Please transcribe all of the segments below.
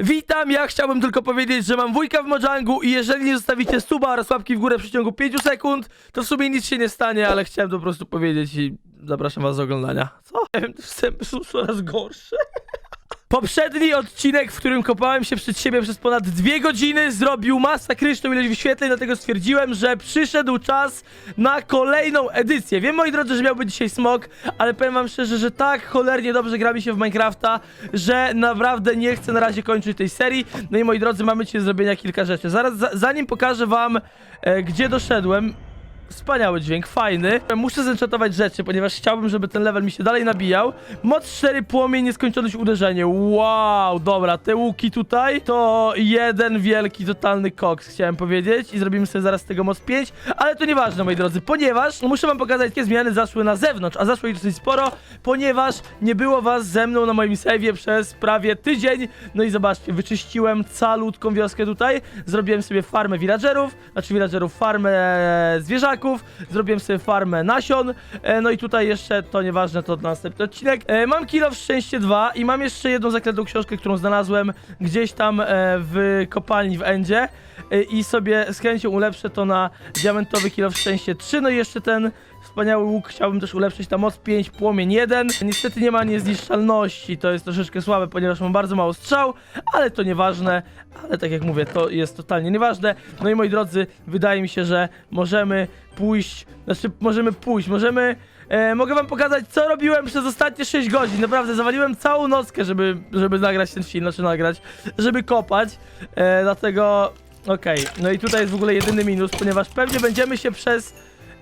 Witam, ja chciałbym tylko powiedzieć, że mam wujka w Mojangu i jeżeli nie zostawicie suba oraz łapki w górę w przeciągu 5 sekund, to w sumie nic się nie stanie, ale chciałem to po prostu powiedzieć i zapraszam was do oglądania. Co? Nie wiem, wstępy są coraz gorsze. Poprzedni odcinek, w którym kopałem się przed siebie przez ponad dwie godziny, zrobił masakryczną ilość wyświetleń, dlatego stwierdziłem, że przyszedł czas na kolejną edycję. Wiem, moi drodzy, że miał być dzisiaj smok, ale powiem wam szczerze, że tak cholernie dobrze gra mi się w Minecrafta, że naprawdę nie chcę na razie kończyć tej serii. No i moi drodzy, mamy dzisiaj do zrobienia kilka rzeczy. Zaraz, za, zanim pokażę wam, e, gdzie doszedłem, Wspaniały dźwięk, fajny. Muszę zenchantować rzeczy, ponieważ chciałbym, żeby ten level mi się dalej nabijał. Moc 4, płomień, nieskończoność, uderzenie. Wow, dobra, te łuki tutaj to jeden wielki, totalny koks, chciałem powiedzieć. I zrobimy sobie zaraz z tego moc 5, ale to nieważne, moi drodzy, ponieważ muszę wam pokazać, jakie zmiany zaszły na zewnątrz, a zaszło ich dosyć sporo, ponieważ nie było was ze mną na moim save'ie przez prawie tydzień. No i zobaczcie, wyczyściłem calutką wioskę tutaj, zrobiłem sobie farmę villagerów, znaczy villagerów, farmę e, zwierzaków, zrobiłem sobie farmę nasion, e, no i tutaj jeszcze, to nieważne, to na następny odcinek. E, mam kilo w szczęście 2 i mam jeszcze jedną zaklętą książkę, którą znalazłem gdzieś tam e, w kopalni w Endzie. E, i sobie z chęcią ulepszę to na diamentowy kilo w szczęście 3, no i jeszcze ten Wspaniały łuk chciałbym też ulepszyć na moc 5, płomień 1. Niestety nie ma niezniszczalności, to jest troszeczkę słabe, ponieważ mam bardzo mało strzał, ale to nieważne. Ale tak jak mówię, to jest totalnie nieważne. No i moi drodzy, wydaje mi się, że możemy pójść, znaczy możemy pójść, możemy... E, mogę wam pokazać, co robiłem przez ostatnie 6 godzin. Naprawdę, zawaliłem całą nockę, żeby, żeby nagrać ten film, znaczy nagrać, żeby kopać. E, dlatego, okej. No i tutaj jest w ogóle jedyny minus, ponieważ pewnie będziemy się przez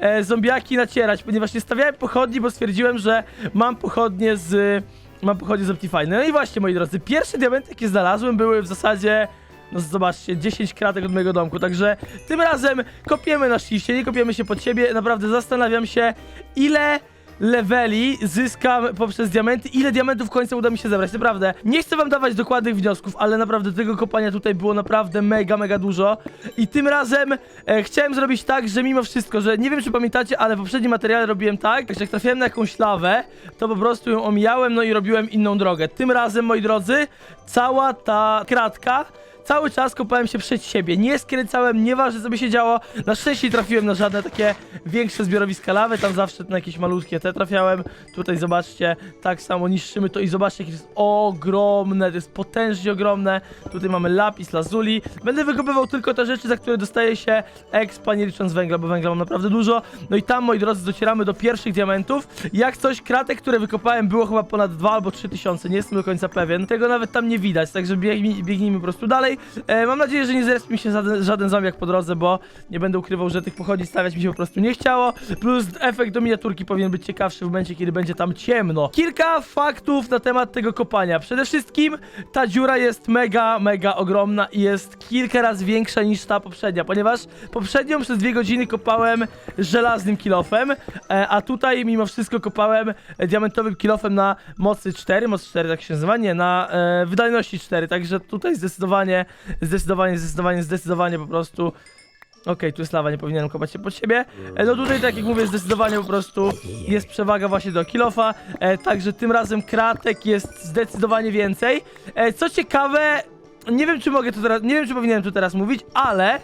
e, zombiaki nacierać, ponieważ nie stawiałem pochodni, bo stwierdziłem, że mam pochodnie z... Mam pochodnie z Optifine. No i właśnie, moi drodzy, pierwsze diamenty, jakie znalazłem, były w zasadzie... No zobaczcie, 10 kratek od mojego domku, także tym razem kopiemy na szczęście, nie kopiemy się pod siebie, naprawdę zastanawiam się, ile leveli zyskam poprzez diamenty, ile diamentów w końcu uda mi się zebrać, naprawdę. Nie chcę wam dawać dokładnych wniosków, ale naprawdę tego kopania tutaj było naprawdę mega, mega dużo i tym razem e, chciałem zrobić tak, że mimo wszystko, że nie wiem czy pamiętacie, ale w poprzednim materiale robiłem tak, że jak trafiałem na jakąś lawę, to po prostu ją omijałem, no i robiłem inną drogę. Tym razem, moi drodzy, cała ta kratka Cały czas kopałem się przed siebie, nie skręcałem, nieważne co by się działo. Na szczęście trafiłem na żadne takie większe zbiorowiska lawy, tam zawsze na jakieś malutkie te trafiałem. Tutaj zobaczcie, tak samo niszczymy to i zobaczcie, jakie to jest ogromne, to jest potężnie ogromne. Tutaj mamy lapis, lazuli. Będę wykopywał tylko te rzeczy, za które dostaje się expa, nie licząc węgla, bo węgla mam naprawdę dużo. No i tam, moi drodzy, docieramy do pierwszych diamentów. Jak coś, kratek, które wykopałem, było chyba ponad 2 albo 3 tysiące, nie jestem do końca pewien. Tego nawet tam nie widać, także biegnij, biegnijmy po prostu dalej. E, mam nadzieję, że nie zrespi mi się żaden, żaden zombiak po drodze, bo nie będę ukrywał, że tych pochodni stawiać mi się po prostu nie chciało. Plus efekt do miniaturki powinien być ciekawszy w momencie, kiedy będzie tam ciemno. Kilka faktów na temat tego kopania. Przede wszystkim ta dziura jest mega, mega ogromna i jest kilka razy większa niż ta poprzednia, ponieważ poprzednią przez dwie godziny kopałem żelaznym kilofem, e, a tutaj mimo wszystko kopałem e, diamentowym kilofem na mocy 4, moc 4 tak się nazywa, nie, na e, wydajności 4, także tutaj zdecydowanie, zdecydowanie, zdecydowanie, zdecydowanie po prostu Okej, tu jest lawa, nie powinienem kopać się pod siebie. E, no tutaj, tak jak mówię, zdecydowanie po prostu jest przewaga właśnie do kilofa. E, także tym razem kratek jest zdecydowanie więcej. E, co ciekawe, nie wiem czy mogę tu teraz, nie wiem czy powinienem tu teraz mówić, ale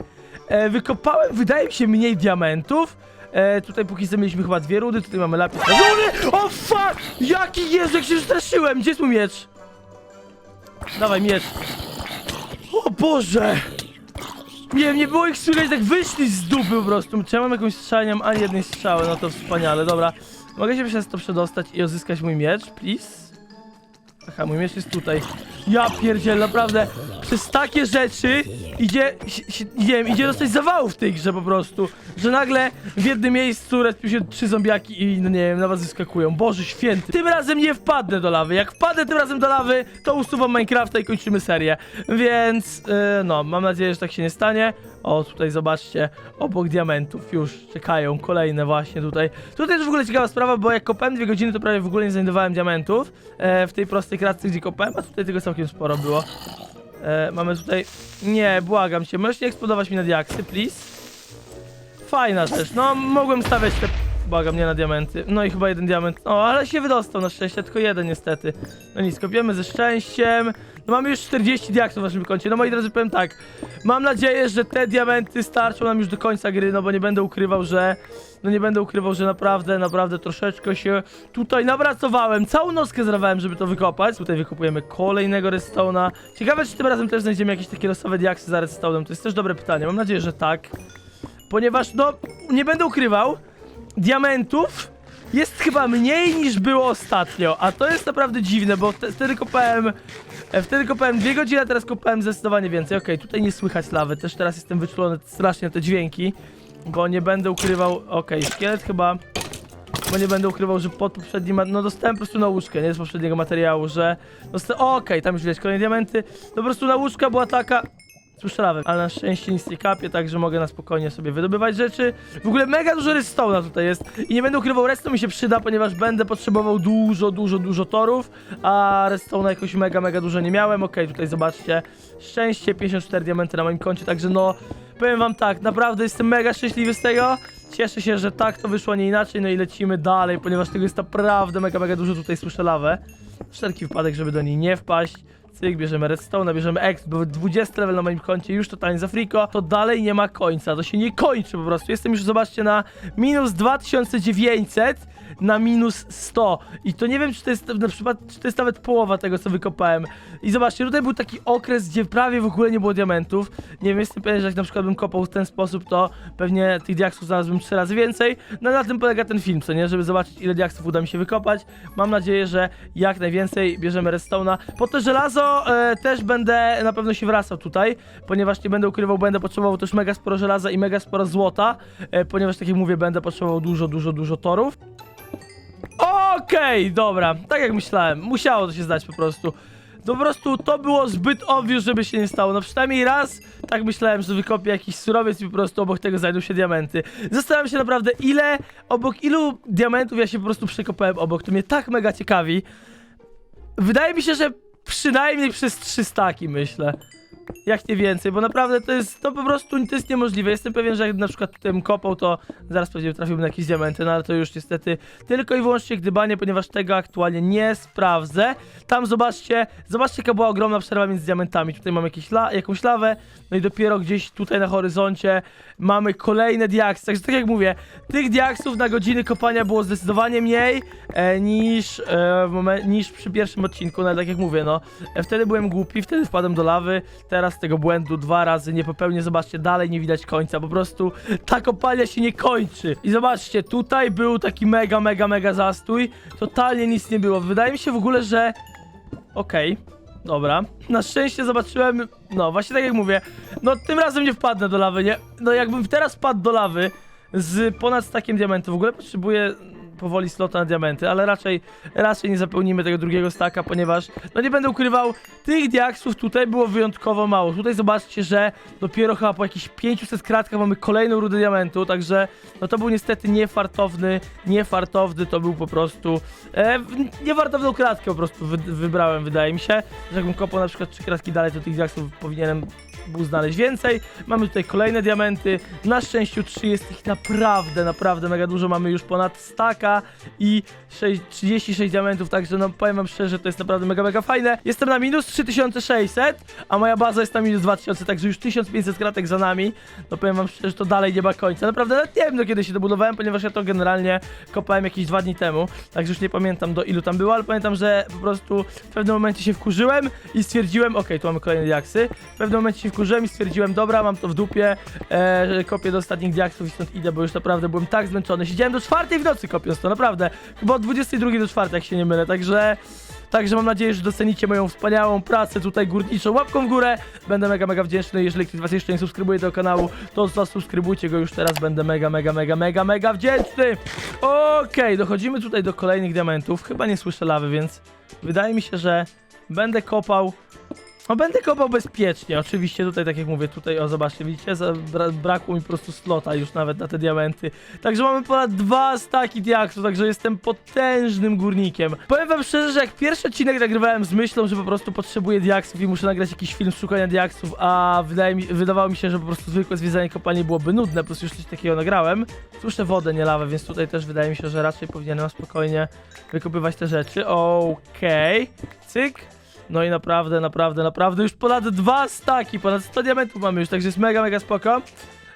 e, wykopałem, wydaje mi się, mniej diamentów. E, tutaj póki co mieliśmy chyba dwie rudy, tutaj mamy lapis lazury. O fuck! Jaki Jezu, jak się przestraszyłem! Gdzie jest mój miecz? Dawaj, miecz. O Boże! Nie wiem, nie było ich słychać, tak wyszli z dupy po prostu. Czy ja mam jakąś mam ani jednej strzały, no to wspaniale, dobra. Mogę się przez to przedostać i odzyskać mój miecz, please? Aha, mój miecz jest tutaj. Ja pierdziel, naprawdę, przez takie rzeczy idzie, nie wiem, idzie dostać zawału w tej grze po prostu. Że nagle w jednym miejscu respią się trzy zombiaki i, no nie wiem, na was wyskakują. Boże święty. Tym razem nie wpadnę do lawy. Jak wpadnę tym razem do lawy, to usuwam Minecrafta i kończymy serię. Więc, yy, no, mam nadzieję, że tak się nie stanie. O, tutaj zobaczcie, obok diamentów już czekają kolejne właśnie tutaj. Tutaj jest w ogóle ciekawa sprawa, bo jak kopałem dwie godziny, to prawie w ogóle nie znajdowałem diamentów e, w tej prostej kratce, gdzie kopałem, a tutaj tego całkiem sporo było. E, mamy tutaj... Nie, błagam cię, możesz nie eksplodować mi na diaksy, please? Fajna rzecz, no mogłem stawiać te Błagam, nie na diamenty. No i chyba jeden diament. O, ale się wydostał na szczęście, tylko jeden niestety. No nic, kopiemy ze szczęściem. No mamy już 40 diaksów w naszym koncie. No moi drodzy, powiem tak. Mam nadzieję, że te diamenty starczą nam już do końca gry, no bo nie będę ukrywał, że... No nie będę ukrywał, że naprawdę, naprawdę troszeczkę się tutaj napracowałem. Całą nockę zrawałem, żeby to wykopać. Tutaj wykopujemy kolejnego redstone'a. Ciekawe, czy tym razem też znajdziemy jakieś takie losowe diaksy za redstone'em. To jest też dobre pytanie. Mam nadzieję, że tak. Ponieważ, no, nie będę ukrywał, diamentów jest chyba mniej niż było ostatnio, a to jest naprawdę dziwne, bo te, wtedy kopałem, e, wtedy kopałem dwie godziny, a teraz kopałem zdecydowanie więcej. Okej, tutaj nie słychać lawy, też teraz jestem wyczulony strasznie na te dźwięki, bo nie będę ukrywał, okej, szkielet chyba, bo nie będę ukrywał, że pod poprzednim, no dostałem po prostu nauczkę, nie z poprzedniego materiału, że dosta- okej, tam już widać kolejne diamenty, to po prostu nauczka była taka, Słyszę lawę, ale na szczęście nic nie kapie, także mogę na spokojnie sobie wydobywać rzeczy. W ogóle mega dużo redstone'a tutaj jest i nie będę ukrywał, redstone mi się przyda, ponieważ będę potrzebował dużo, dużo, dużo torów, a redstone'a jakoś mega, mega dużo nie miałem. Okej, tutaj zobaczcie, szczęście, 54 diamenty na moim koncie, także no, powiem wam tak, naprawdę jestem mega szczęśliwy z tego. Cieszę się, że tak to wyszło, nie inaczej, no i lecimy dalej, ponieważ tego jest naprawdę mega, mega dużo, tutaj słyszę lawę. Wszelki wypadek, żeby do niej nie wpaść. Cyk, bierzemy redstone, bierzemy exp, bo 20 level na moim koncie już totalnie za friko, to dalej nie ma końca, to się nie kończy po prostu. Jestem już, zobaczcie, na minus 2900 na minus 100 i to nie wiem, czy to jest na przykład, czy to jest nawet połowa tego, co wykopałem. I zobaczcie, tutaj był taki okres, gdzie prawie w ogóle nie było diamentów. Nie wiem, jestem pewien, że jak na przykład bym kopał w ten sposób, to pewnie tych diaksów znalazłbym 3 razy więcej. No na tym polega ten film, co nie? Żeby zobaczyć, ile diaksów uda mi się wykopać. Mam nadzieję, że jak najwięcej bierzemy redstone'a. Po to żelazo e, też będę na pewno się wracał tutaj, ponieważ nie będę ukrywał, będę potrzebował też mega sporo żelaza i mega sporo złota, e, ponieważ tak jak mówię, będę potrzebował dużo, dużo, dużo torów. Okej, dobra, tak jak myślałem, musiało to się zdać po prostu. To po prostu to było zbyt obvious, żeby się nie stało. No przynajmniej raz tak myślałem, że wykopię jakiś surowiec i po prostu obok tego znajdą się diamenty. Zastanawiam się naprawdę, ile, obok ilu diamentów ja się po prostu przekopałem obok. To mnie tak mega ciekawi. Wydaje mi się, że przynajmniej przez 300 myślę. Jak nie więcej, bo naprawdę to jest, to po prostu to jest niemożliwe. Jestem pewien, że jak na przykład tym kopał, to zaraz pewnie trafiłbym na jakieś diamenty, no ale to już niestety tylko i wyłącznie gdybanie, ponieważ tego aktualnie nie sprawdzę. Tam zobaczcie, zobaczcie jaka była ogromna przerwa między diamentami. Tutaj mam jakieś la, jakąś lawę, no i dopiero gdzieś tutaj na horyzoncie mamy kolejne diaksy. Także tak jak mówię, tych diaksów na godziny kopania było zdecydowanie mniej e, niż, e, niż przy pierwszym odcinku, no ale tak jak mówię, no e, wtedy byłem głupi, wtedy wpadłem do lawy, teraz tego błędu dwa razy nie popełnię, zobaczcie, dalej nie widać końca, po prostu ta kopalnia się nie kończy. I zobaczcie, tutaj był taki mega, mega, mega zastój, totalnie nic nie było. Wydaje mi się w ogóle, że... Okej. Dobra. Na szczęście zobaczyłem. No, właśnie tak jak mówię. No, tym razem nie wpadnę do lawy, nie? No, jakbym teraz wpadł do lawy z ponad stakiem diamentów, w ogóle potrzebuję powoli slota na diamenty, ale raczej, raczej nie zapełnimy tego drugiego staka, ponieważ, no nie będę ukrywał, tych diaksów tutaj było wyjątkowo mało. Tutaj zobaczcie, że dopiero chyba po jakichś 500 kratkach mamy kolejną rudę diamentu, także, no to był niestety niefartowny, niefartowny, to był po prostu, e, niefartowną kratkę po prostu wy, wybrałem, wydaje mi się, że jakbym kopał na przykład trzy kratki dalej, to tych diaksów powinienem był znaleźć więcej. Mamy tutaj kolejne diamenty. Na szczęściu 3 jest ich naprawdę, naprawdę mega dużo. Mamy już ponad staka i 6, 36 diamentów, także no powiem wam szczerze, to jest naprawdę mega, mega fajne. Jestem na minus 3600, a moja baza jest na minus 2000, także już 1500 kratek za nami. No powiem wam szczerze, to dalej nie ma końca. Naprawdę nawet nie wiem do kiedy się dobudowałem, ponieważ ja to generalnie kopałem jakieś dwa dni temu, także już nie pamiętam do ilu tam było, ale pamiętam, że po prostu w pewnym momencie się wkurzyłem i stwierdziłem, okej, tu mamy kolejne diaksy. W pewnym momencie się wkurzyłem i stwierdziłem, dobra, mam to w dupie, e, kopię do ostatnich diaksów i stąd idę, bo już naprawdę byłem tak zmęczony. Siedziałem do czwartej w nocy kopiąc to, naprawdę. Chyba od 22 do 4, jak się nie mylę, także... Także mam nadzieję, że docenicie moją wspaniałą pracę tutaj górniczą. Łapką w górę. Będę mega, mega wdzięczny. Jeżeli ktoś z was jeszcze nie subskrybuje tego kanału, to zasubskrybujcie go już teraz. Będę mega, mega, mega, mega, mega wdzięczny. Okej, dochodzimy tutaj do kolejnych diamentów. Chyba nie słyszę lawy, więc wydaje mi się, że będę kopał No będę kopał bezpiecznie, oczywiście tutaj, tak jak mówię, tutaj, o zobaczcie, widzicie, za, bra, brakło mi po prostu slota już nawet na te diamenty. Także mamy ponad dwa staki diaksów, także jestem potężnym górnikiem. Powiem wam szczerze, że jak pierwszy odcinek nagrywałem z myślą, że po prostu potrzebuję diaksów i muszę nagrać jakiś film szukania diaksów, a wydaje mi, wydawało mi się, że po prostu zwykłe zwiedzanie kopalni byłoby nudne, prostu już coś takiego nagrałem. Słyszę wodę, nie lawę, więc tutaj też wydaje mi się, że raczej powinienem spokojnie wykopywać te rzeczy. Okej, cyk. No i naprawdę, naprawdę, naprawdę już ponad dwa staki, ponad 100 diamentów mamy już, także jest mega, mega spoko.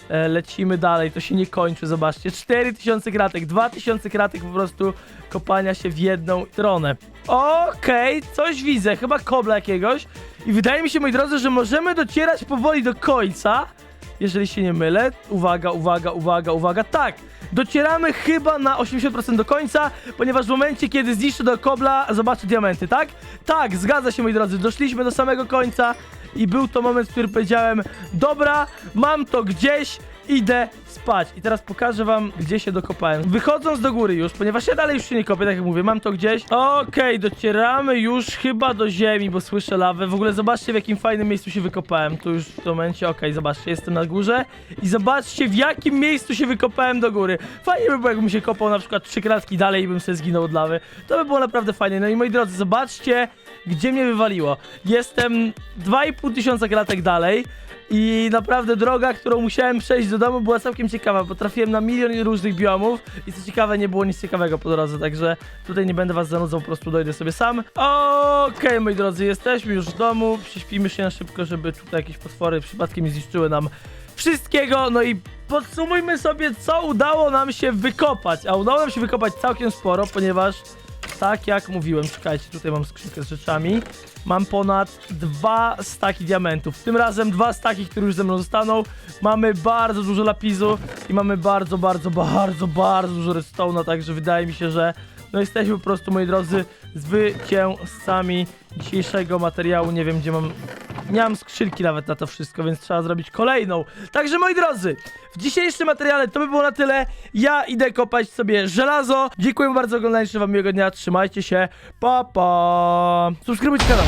E, lecimy dalej, to się nie kończy, zobaczcie. 4000 kratek, 2000 kratek po prostu kopania się w jedną stronę. Okej, coś widzę, chyba kobla jakiegoś. I wydaje mi się, moi drodzy, że możemy docierać powoli do końca. Jeżeli się nie mylę. Uwaga, uwaga, uwaga, uwaga. Tak! Docieramy chyba na 80% do końca, ponieważ w momencie, kiedy zniszczę do kobla, zobaczę diamenty, tak? Tak, zgadza się, moi drodzy. Doszliśmy do samego końca i był to moment, w którym powiedziałem dobra, mam to gdzieś, idę spać. I teraz pokażę wam, gdzie się dokopałem. Wychodząc do góry już, ponieważ ja dalej już się nie kopię, tak jak mówię, mam to gdzieś. Okej, docieramy już chyba do ziemi, bo słyszę lawę. W ogóle zobaczcie, w jakim fajnym miejscu się wykopałem. Tu już w tym momencie, okej, zobaczcie, jestem na górze. I zobaczcie, w jakim miejscu się wykopałem do góry. Fajnie by było, jakbym się kopał na przykład trzy kratki dalej i bym sobie zginął od lawy. To by było naprawdę fajnie. No i moi drodzy, zobaczcie, gdzie mnie wywaliło. Jestem 2,5 tysiąca kratek dalej. I naprawdę droga, którą musiałem przejść do domu była całkiem ciekawa, bo trafiłem na milion różnych biomów i co ciekawe nie było nic ciekawego po drodze, także tutaj nie będę was zanudzał, po prostu dojdę sobie sam. Okej, moi drodzy, jesteśmy już w domu, prześpimy się na szybko, żeby tutaj jakieś potwory przypadkiem nie zniszczyły nam wszystkiego, no i podsumujmy sobie, co udało nam się wykopać, a udało nam się wykopać całkiem sporo, ponieważ tak jak mówiłem, czekajcie, tutaj mam skrzynkę z rzeczami. Mam ponad dwa staki diamentów. Tym razem dwa staki, które już ze mną zostaną. Mamy bardzo dużo lapisu i mamy bardzo, bardzo, bardzo, bardzo dużo redstone'a, także wydaje mi się, że no jesteśmy po prostu, moi drodzy, zwycięzcami dzisiejszego materiału. Nie wiem, gdzie mam... Nie mam skrzynki nawet na to wszystko, więc trzeba zrobić kolejną. Także, moi drodzy, w dzisiejszym materiale to by było na tyle. Ja idę kopać sobie żelazo. Dziękuję bardzo za oglądanie, życzę wam miłego dnia, trzymajcie się, pa pa! Subskrybujcie kanał.